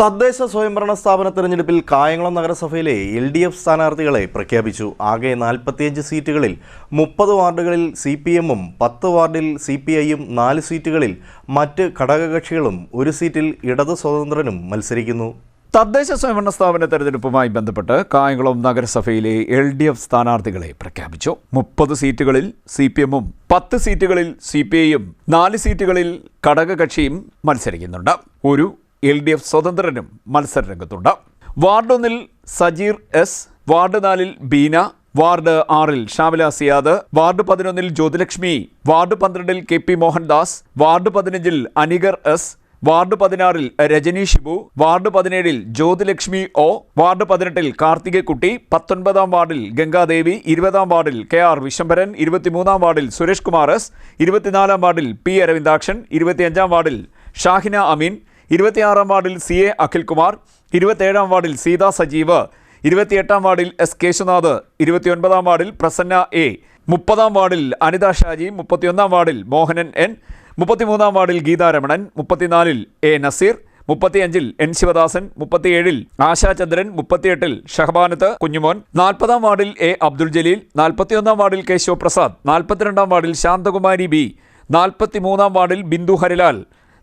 തദ്ദേശ സ്വയംഭരണ സ്ഥാപന തെരഞ്ഞെടുപ്പിൽ കായംകുളം നഗരസഭയിലെ എൽ ഡി എഫ് സ്ഥാനാർത്ഥികളെ പ്രഖ്യാപിച്ചു. ആകെ നാൽപ്പത്തിയഞ്ച് സീറ്റുകളിൽ മുപ്പത് വാർഡുകളിൽ സി പി എമ്മും പത്ത് വാർഡിൽ സി പി ഐയും നാല് സീറ്റുകളിൽ മറ്റ് ഘടകകക്ഷികളും ഒരു സീറ്റിൽ ഇടത് സ്വതന്ത്രനും മത്സരിക്കുന്നു. തദ്ദേശ സ്വയംഭരണ സ്ഥാപന തെരഞ്ഞെടുപ്പുമായി ബന്ധപ്പെട്ട് കായംകുളം നഗരസഭയിലെ എൽ ഡി എഫ് സ്ഥാനാർത്ഥികളെ പ്രഖ്യാപിച്ചു. മുപ്പത് സീറ്റുകളിൽ സി പി എമ്മും പത്ത് സീറ്റുകളിൽ സി പി ഐയും നാല് സീറ്റുകളിൽ ഘടകകക്ഷിയും മത്സരിക്കുന്നുണ്ട്. ഒരു എൽ ഡി എഫ് സ്വതന്ത്രനും മത്സരരംഗത്തുണ്ട്. വാർഡ് ഒന്നിൽ സജീർ എസ് വാർഡ് നാലിൽ ബീന വാർഡ് ആറിൽ ഷാമില സിയാദ് വാർഡ് പതിനൊന്നിൽ ജ്യോതിലക്ഷ്മി വാർഡ് പന്ത്രണ്ടിൽ കെ പി മോഹൻദാസ് വാർഡ് പതിനഞ്ചിൽ അനിഗർ എസ് വാർഡ് പതിനാറിൽ രജനി ഷിബു വാർഡ് പതിനേഴിൽ ജ്യോതിലക്ഷ്മി ഒ വാർഡ് പതിനെട്ടിൽ കാർത്തികക്കുട്ടി പത്തൊൻപതാം വാർഡിൽ ഗംഗാദേവി ഇരുപതാം വാർഡിൽ കെ ആർ വിശംബരൻ ഇരുപത്തിമൂന്നാം വാർഡിൽ സുരേഷ് കുമാർ എസ് ഇരുപത്തിനാലാം വാർഡിൽ പി അരവിന്ദാക്ഷൻ ഇരുപത്തിയഞ്ചാം വാർഡിൽ ഷാഹിന അമീൻ ഇരുപത്തിയാറാം വാർഡിൽ സി എ അഖിൽകുമാർ ഇരുപത്തേഴാം വാർഡിൽ സീതാ സജീവ് ഇരുപത്തിയെട്ടാം വാർഡിൽ എസ് കേശുനാഥ് ഇരുപത്തിയൊൻപതാം വാർഡിൽ പ്രസന്ന എ മുപ്പതാം വാർഡിൽ അനിത ഷാജി മുപ്പത്തിയൊന്നാം വാർഡിൽ മോഹനൻ എൻ മുപ്പത്തിമൂന്നാം വാർഡിൽ ഗീതാരമണൻ മുപ്പത്തിനാലിൽ എ നസീർ മുപ്പത്തിയഞ്ചിൽ എൻ ശിവദാസൻ മുപ്പത്തിയേഴിൽ ആശാചന്ദ്രൻ മുപ്പത്തിയെട്ടിൽ ഷഹബാനത്ത് കുഞ്ഞുമോൻ നാൽപ്പതാം വാർഡിൽ എ അബ്ദുൽ ജലീൽ നാൽപ്പത്തിയൊന്നാം വാർഡിൽ കേശവ പ്രസാദ് നാൽപ്പത്തിരണ്ടാം വാർഡിൽ ശാന്തകുമാരി ബി നാൽപ്പത്തിമൂന്നാം വാർഡിൽ ബിന്ദു ഹരിലാൽ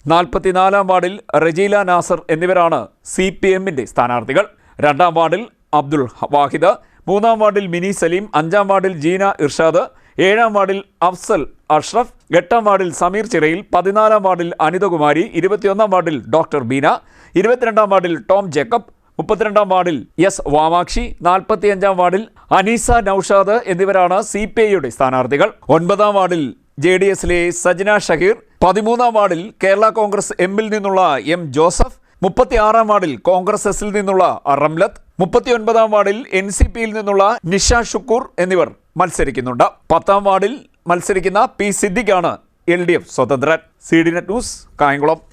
നാൽപ്പത്തിനാലാം വാർഡിൽ റജീല നാസർ എന്നിവരാണ് സി പി എമ്മിന്റെ സ്ഥാനാർത്ഥികൾ. രണ്ടാം വാർഡിൽ അബ്ദുൾ വാഹിദ് മൂന്നാം വാർഡിൽ മിനി സലീം അഞ്ചാം വാർഡിൽ ജീന ഇർഷാദ് ഏഴാം വാർഡിൽ അഫ്സൽ അഷ്റഫ് എട്ടാം വാർഡിൽ സമീർ ചിറയിൽ പതിനാലാം വാർഡിൽ അനിതകുമാരി ഇരുപത്തിയൊന്നാം വാർഡിൽ ഡോക്ടർ ബീന ഇരുപത്തിരണ്ടാം വാർഡിൽ ടോം ജേക്കബ് മുപ്പത്തിരണ്ടാം വാർഡിൽ എസ് വാമാക്ഷി നാൽപ്പത്തിയഞ്ചാം വാർഡിൽ അനീസ നൌഷാദ് എന്നിവരാണ് സി പി ഐയുടെ സ്ഥാനാർത്ഥികൾ. ഒൻപതാം വാർഡിൽ ജെ ഡി എസിലെ സജ്ന ഷഹീർ പതിമൂന്നാം വാർഡിൽ കേരള കോൺഗ്രസ് എമ്മിൽ നിന്നുള്ള എം ജോസഫ് മുപ്പത്തിയാറാം വാർഡിൽ കോൺഗ്രസ് എസിൽ നിന്നുള്ള റംലത്ത് മുപ്പത്തിയൊൻപതാം വാർഡിൽ എൻ സി പിയിൽ നിന്നുള്ള നിഷ ഷുക്കൂർ എന്നിവർ മത്സരിക്കുന്നുണ്ട്. പത്താം വാർഡിൽ മത്സരിക്കുന്ന പി സിദ്ദിഖാണ് L D F സ്വതന്ത്രൻ. C D net news Kayamkulam.